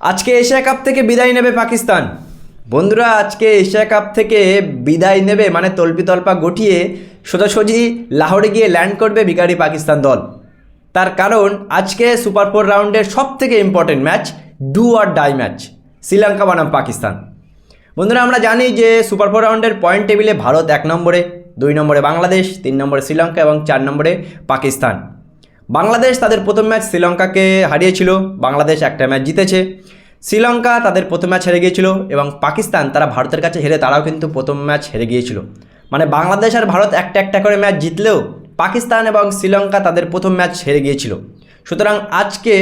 আজকে Asia cup থেকে বিদায় নেবে পাকিস্তান। বন্ধুরা, আজকে এশিয়া কাপ থেকে বিদায় নেবে মানে তল্পি তল্পা গঠিয়ে সোজাসুজি লাহোরে গিয়ে ল্যান্ড করবে বিকারি পাকিস্তান দল। তার কারণ, আজকে সুপার ফোর রাউন্ডের সব থেকে important match do or die match Sri Lanka বনাম পাকিস্তান। বন্ধুরা, আমরা জানি যে সুপার ফোর রাউন্ডের পয়েন্ট টেবিলে ভারত এক নম্বরে, দুই নম্বরে বাংলাদেশ, তিন নম্বরে শ্রীলঙ্কা এবং চার নম্বরে পাকিস্তান। বাংলাদেশ তাদের প্রথম ম্যাচ শ্রীলঙ্কাকে হারিয়েছিল। বাংলাদেশ একটা ম্যাচ জিতেছে। শ্রীলঙ্কা তাদের প্রথম ম্যাচ হেরে গিয়েছিল এবং পাকিস্তান তারা ভারতের কাছে হেরে তারাও কিন্তু প্রথম ম্যাচ হেরে গিয়েছিল। মানে বাংলাদেশ আর ভারত একটা একটা করে ম্যাচ জিতলেও পাকিস্তান এবং শ্রীলঙ্কা তাদের প্রথম ম্যাচ হেরে গিয়েছিল। সুতরাং আজকে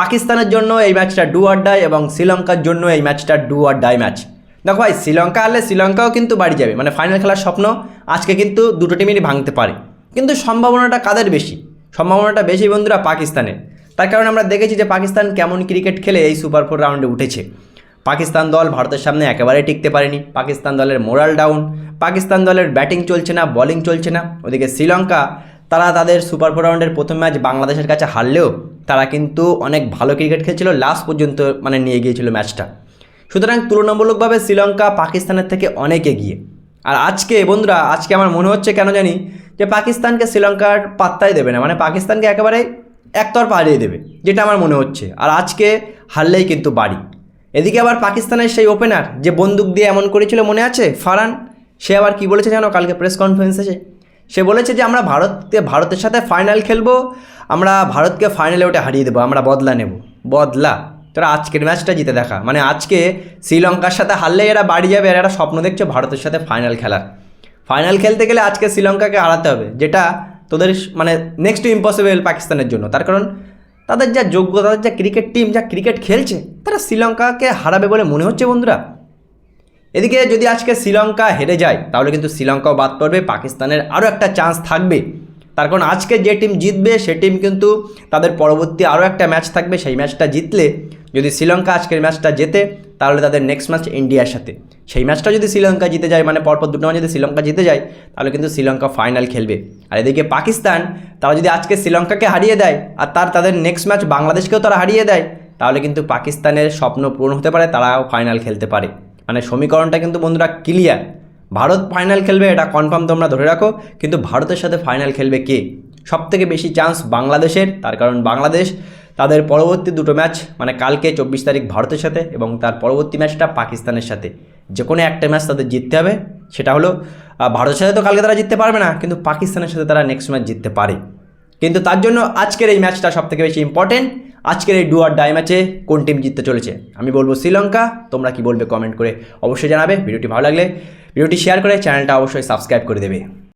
পাকিস্তানের জন্য এই ম্যাচটা ডু আর ডাই এবং শ্রীলঙ্কার জন্য এই ম্যাচটা ডু আর ডাই ম্যাচ। দেখো ভাই, শ্রীলঙ্কা হারলে শ্রীলঙ্কাও কিন্তু বাড়ি যাবে। মানে ফাইনাল খেলার স্বপ্ন আজকে কিন্তু দুটো টিমেরই ভাঙতে পারে। কিন্তু সম্ভাবনাটা কাদের বেশি? সম্ভাবনাটা বেশি বন্ধুরা পাকিস্তানের তার কারণে আমরা দেখেছি যে পাকিস্তান কেমন ক্রিকেট খেলে এই সুপার ফোর রাউন্ডে উঠেছে। পাকিস্তান দল ভারতের সামনে একেবারে টিকতে পারেনি। পাকিস্তান দলের মোরাল ডাউন। পাকিস্তান দলের ব্যাটিং চলছে না, বলিং চলছে না। ওদিকে শ্রীলঙ্কা, তারা তাদের সুপার ফোর রাউন্ডের প্রথম ম্যাচ বাংলাদেশের কাছে হারলেও তারা কিন্তু অনেক ভালো ক্রিকেট খেলছিল, লাস্ট পর্যন্ত মানে নিয়ে গিয়েছিল ম্যাচটা। সুতরাং তুলনামূলকভাবে শ্রীলঙ্কা পাকিস্তানের থেকে অনেক এগিয়ে। আর আজকে, বন্ধুরা, আজকে আমার মনে হচ্ছে কেন জানি যে পাকিস্তানকে শ্রীলঙ্কার পাত্তাই দেবে না। মানে পাকিস্তানকে একেবারে একতরফা হারিয়ে দেবে, যেটা আমার মনে হচ্ছে। আর আজকে হারলেই কিন্তু বাড়ি। এদিকে আবার পাকিস্তানের সেই ওপেনার যে বন্দুক দিয়ে এমন করেছিল, মনে আছে? ফারান সে আবার কি বলেছে জানো? কালকে প্রেস কনফারেন্সে সে বলেছে যে, আমরা ভারতকে, ভারতের সাথে ফাইনাল খেলব, আমরা ভারতকে ফাইনালে ওটা হারিয়ে দেবো, আমরা বদলা নেব। বদলা। তোরা আজকের ম্যাচটা জিতে দেখা। মানে আজকে শ্রীলঙ্কার সাথে হারলে এরা বাড়ি যাবে আর এরা স্বপ্ন দেখছে ভারতের সাথে ফাইনাল খেলার। ফাইনাল খেলতে গেলে আজকে শ্রীলঙ্কাকে হারাতে হবে, যেটা তোদের মানে নেক্সট ইম্পসিবল পাকিস্তানের জন্য। তার কারণ তাদের যা যোগ্য, তাদের যা ক্রিকেট টিম যা ক্রিকেট খেলছে, তারা শ্রীলঙ্কাকে হারাবে বলে মনে হচ্ছে বন্ধুরা। এদিকে যদি আজকে শ্রীলঙ্কা হেরে যায়, তাহলে কিন্তু শ্রীলঙ্কাও বাদ পড়বে, পাকিস্তানের আরও একটা চান্স থাকবে। তার কারণ আজকে যে টিম জিতবে, সে টিম কিন্তু তাদের পরবর্তী আরও একটা ম্যাচ থাকবে। সেই ম্যাচটা জিতলে যদি শ্রীলঙ্কা আজকের ম্যাচটা জেতে, তাহলে তাদের নেক্সট ম্যাচ ইন্ডিয়ার সাথে। সেই ম্যাচটা যদি শ্রীলঙ্কা জিতে যায় মানে পরপর দুটো ম্যাচ যদি শ্রীলঙ্কা জিতে যায়, তাহলে কিন্তু শ্রীলঙ্কা ফাইনাল খেলবে। আর এদিকে পাকিস্তান, তারা যদি আজকে শ্রীলঙ্কাকে হারিয়ে দেয়, আর তার তাদের নেক্সট ম্যাচ বাংলাদেশকেও তারা হারিয়ে দেয়, তাহলে কিন্তু পাকিস্তানের স্বপ্ন পূরণ হতে পারে, তারাও ফাইনাল খেলতে পারে। মানে সমীকরণটা কিন্তু বন্ধুরা ক্লিয়ার ভারত ফাইনাল খেলবে, এটা কনফার্ম তোমরা ধরে রাখো, কিন্তু ভারতের সাথে ফাইনাল খেলবে কে? সব থেকে বেশি চান্স বাংলাদেশের, তার কারণ বাংলাদেশ। তাদের পরবর্তী দুটো ম্যাচ মানে কালকে চব্বিশ তারিখ ভারতের সাথে এবং তার পরবর্তী ম্যাচটা পাকিস্তানের সাথে। যে কোনো একটা ম্যাচ তাদের জিততে হবে, সেটা হলো ভারতের সাথে তো কালকে তারা জিততে পারবে না, কিন্তু পাকিস্তানের সাথে তারা নেক্সট ম্যাচ জিততে পারে। কিন্তু তার জন্য আজকের এই ম্যাচটা সব থেকে বেশি ইম্পর্টেন্ট আজকের এই ডুয়ার ডাই ম্যাচে কোন টিম জিততে চলেছে? আমি বলব শ্রীলঙ্কা, তোমরা কি বলবে কমেন্ট করে অবশ্যই জানাবে, ভিডিওটি ভালো লাগলে, ভিডিওটি শেয়ার করে চ্যানেলটা অবশ্যই সাবস্ক্রাইব করে দেবে।